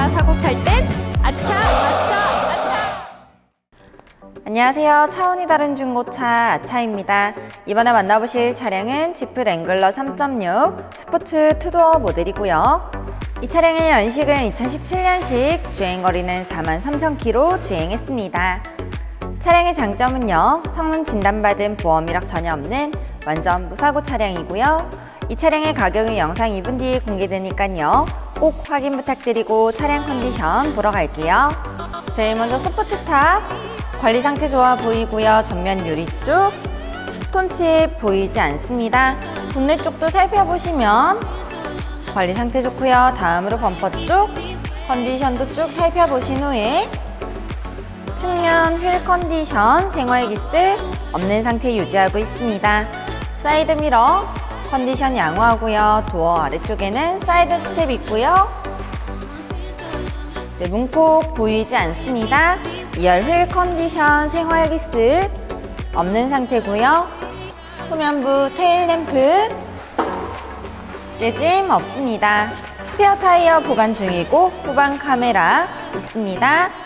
차 사고 팔 땐 아차 아차 아차 안녕하세요. 차원이 다른 중고차 아차입니다. 이번에 만나보실 차량은 지프 랭글러 3.6 스포츠 투도어 모델이고요. 이 차량의 연식은 2017년식, 주행거리는 43,000km 주행했습니다. 차량의 장점은요, 성능 진단받은 보험 이력 전혀 없는 완전 무사고 차량이고요. 이 차량의 가격은 영상 2분 뒤에 공개되니까요. 꼭 확인 부탁드리고 차량 컨디션 보러 갈게요. 제일 먼저 스포트탑 관리 상태 좋아 보이고요. 전면 유리 쪽 스톤칩 보이지 않습니다. 본네 쪽도 살펴보시면 관리 상태 좋고요. 다음으로 범퍼 쪽 컨디션도 쭉 살펴보신 후에 측면 휠 컨디션 생활 기스 없는 상태 유지하고 있습니다. 사이드 미러 컨디션 양호하고요. 도어 아래쪽에는 사이드 스텝 있고요. 네, 문콕 보이지 않습니다. 2열 휠 컨디션 생활 기스 없는 상태고요. 후면부 테일 램프 깨짐 없습니다. 스페어 타이어 보관 중이고 후방 카메라 있습니다.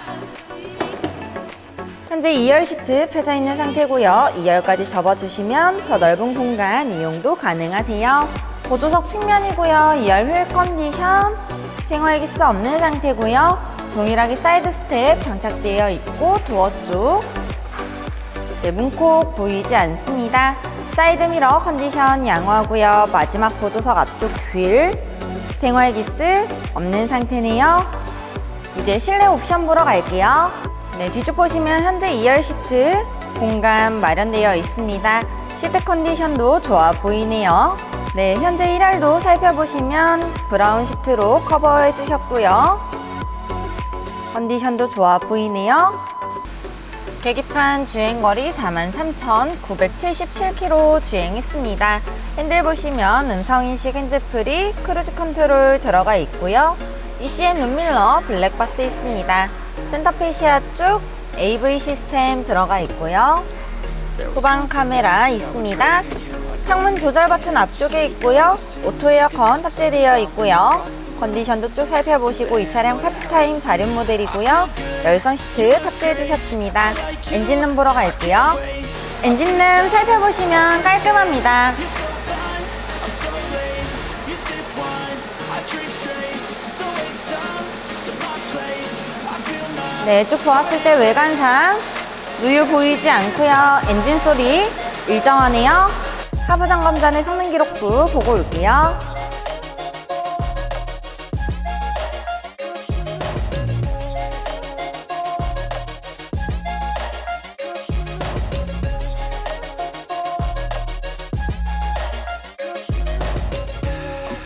현재 2열 시트 펴져 있는 상태고요. 2열까지 접어주시면 더 넓은 공간 이용도 가능하세요. 보조석 측면이고요. 2열 휠 컨디션 생활기스 없는 상태고요. 동일하게 사이드 스텝 장착되어 있고 도어 쪽 네, 문콕 보이지 않습니다. 사이드 미러 컨디션 양호하고요. 마지막 보조석 앞쪽 휠 생활기스 없는 상태네요. 이제 실내 옵션 보러 갈게요. 네, 뒤쪽 보시면 현재 2열 시트 공간 마련되어 있습니다. 시트 컨디션도 좋아 보이네요. 네, 현재 1열도 살펴보시면 브라운 시트로 커버해 주셨고요. 컨디션도 좋아 보이네요. 계기판 주행거리 43,977km 주행했습니다. 핸들 보시면 음성인식 핸즈프리, 크루즈 컨트롤 들어가 있고요. ECM 룸밀러 블랙박스 있습니다. 센터페시아 쪽 AV 시스템 들어가 있고요. 후방 카메라 있습니다. 창문 조절 버튼 앞쪽에 있고요. 오토 에어컨 탑재되어 있고요. 컨디션도 쭉 살펴보시고 이 차량 파트타임 4륜 모델이고요. 열선 시트 탑재해 주셨습니다. 엔진룸 보러 갈게요. 엔진룸 살펴보시면 깔끔합니다. 네, 쭉 보았을 때 외관상 누유 보이지 않고요. 엔진 소리 일정하네요. 하부 점검 전에 성능 기록부 보고 올게요.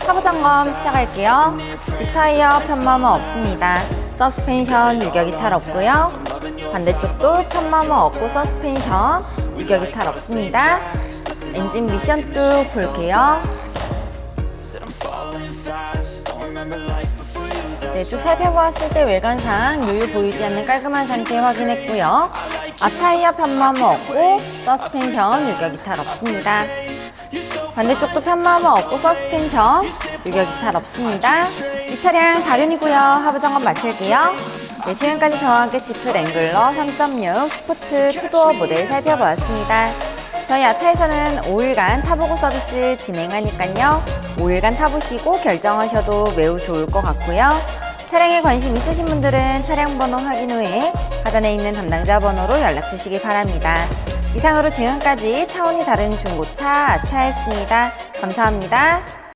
하부 점검 시작할게요. 리타이어 편마모 없습니다. 서스펜션 유격 이 탈 없고요. 반대쪽도 편마모 없고 서스펜션 유격 이 탈 없습니다. 엔진 미션 쭉 볼게요. 네, 쭉 살펴보았을 때 외관상 유유 보이지 않는 깔끔한 상태 확인했고요. 앞타이어 편마모 없고 서스펜션 유격 이탈 없습니다. 반대쪽도 편마모 없고 서스펜션 유격 이탈 없습니다. 이 차량 4륜이고요. 하부 점검 마칠게요. 네, 지금까지 저와 함께 지프 랭글러 3.6 스포츠 투도어 모델 살펴보았습니다. 저희 아차에서는 5일간 타보고 서비스 진행하니까요. 5일간 타보시고 결정하셔도 매우 좋을 것 같고요. 차량에 관심 있으신 분들은 차량 번호 확인 후에 하단에 있는 담당자 번호로 연락 주시기 바랍니다. 이상으로 지금까지 차원이 다른 중고차 아차였습니다. 감사합니다.